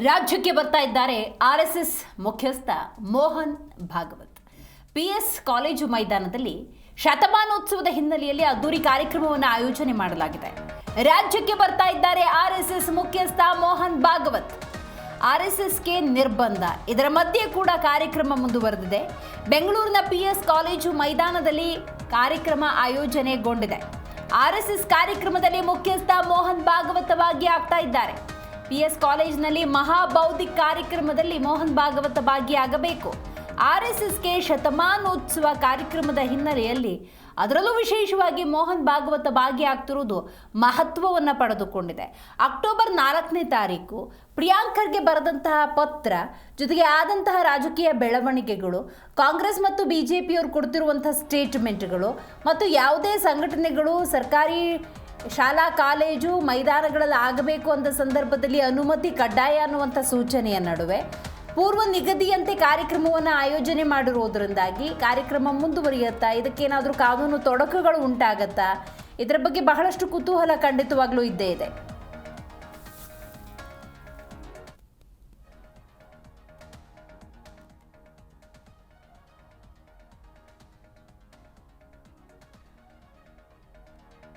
ರಾಜ್ಯಕ್ಕೆ ಬರ್ತಾ ಇದ್ದಾರೆ ಆರ್ ಎಸ್ ಎಸ್ ಮುಖ್ಯಸ್ಥ Mohan Bhagwat. P S college ಮೈದಾನದಲ್ಲಿ ಶತಮಾನೋತ್ಸವದ ಹಿನ್ನೆಲೆಯಲ್ಲಿ ಅದ್ದೂರಿ ಕಾರ್ಯಕ್ರಮವನ್ನು ಆಯೋಜನೆ ಮಾಡಲಾಗಿದೆ. ರಾಜ್ಯಕ್ಕೆ ಬರ್ತಾ ಇದ್ದಾರೆ ಆರ್ ಎಸ್ ಎಸ್ ಮುಖ್ಯಸ್ಥ ಮೋಹನ್ ಭಾಗವತ್. ಆರ್ ಎಸ್ ಎಸ್ಗೆ ನಿರ್ಬಂಧ. ಇದರ ಮಧ್ಯೆ ಕೂಡ ಕಾರ್ಯಕ್ರಮ ಮುಂದುವರೆದಿದೆ. ಬೆಂಗಳೂರಿನ ಪಿ ಎಸ್ ಕಾಲೇಜು ಮೈದಾನದಲ್ಲಿ ಕಾರ್ಯಕ್ರಮ ಆಯೋಜನೆಗೊಂಡಿದೆ. ಆರ್ ಎಸ್ ಎಸ್ ಕಾರ್ಯಕ್ರಮದಲ್ಲಿ ಮುಖ್ಯಸ್ಥ ಮೋಹನ್ ಭಾಗವತವಾಗಿ ಆಗ್ತಾ ಇದ್ದಾರೆ. ಪಿ ಎಸ್ ಕಾಲೇಜಿನಲ್ಲಿ ಮಹಾಬೌದ್ಧಿಕ ಕಾರ್ಯಕ್ರಮದಲ್ಲಿ ಮೋಹನ್ ಭಾಗವತ ಭಾಗಿಯಾಗಬೇಕು. ಆರ್ ಎಸ್ ಎಸ್ಗೆ ಶತಮಾನೋತ್ಸವ ಕಾರ್ಯಕ್ರಮದ ಹಿನ್ನೆಲೆಯಲ್ಲಿ ಅದರಲ್ಲೂ ವಿಶೇಷವಾಗಿ ಮೋಹನ್ ಭಾಗವತ ಭಾಗಿಯಾಗ್ತಿರುವುದು ಮಹತ್ವವನ್ನು ಪಡೆದುಕೊಂಡಿದೆ. ಅಕ್ಟೋಬರ್ ನಾಲ್ಕನೇ ತಾರೀಕು ಪ್ರಿಯಾಂಕರ್ಗೆ ಬರೆದಂತಹ ಪತ್ರ, ಜೊತೆಗೆ ಆದಂತಹ ರಾಜಕೀಯ ಬೆಳವಣಿಗೆಗಳು, ಕಾಂಗ್ರೆಸ್ ಮತ್ತು ಬಿ ಜೆ ಪಿಯವರು ಕೊಡ್ತಿರುವಂಥ ಸ್ಟೇಟ್ಮೆಂಟ್ಗಳು ಮತ್ತು ಯಾವುದೇ ಸಂಘಟನೆಗಳು ಸರ್ಕಾರಿ ಶಾಲಾ, ಕಾಲೇಜು ಮೈದಾನಗಳಲ್ಲಿ ಆಗಬೇಕು ಅಂತ ಸಂದರ್ಭದಲ್ಲಿ ಅನುಮತಿ ಕಡ್ಡಾಯ ಅನ್ನುವಂಥ ಸೂಚನೆಯ ನಡುವೆ ಪೂರ್ವ ನಿಗದಿಯಂತೆ ಕಾರ್ಯಕ್ರಮವನ್ನು ಆಯೋಜನೆ ಮಾಡಿರೋದ್ರಿಂದಾಗಿ ಕಾರ್ಯಕ್ರಮ ಮುಂದುವರಿಯುತ್ತಾ ಇದಕ್ಕೇನಾದರೂ ಕಾನೂನು ತೊಡಕುಗಳು ಉಂಟಾಗತ್ತಾ? ಇದರ ಬಗ್ಗೆ ಬಹಳಷ್ಟು ಕುತೂಹಲ ಖಂಡಿತವಾಗ್ಲೂ ಇದ್ದೇ ಇದೆ.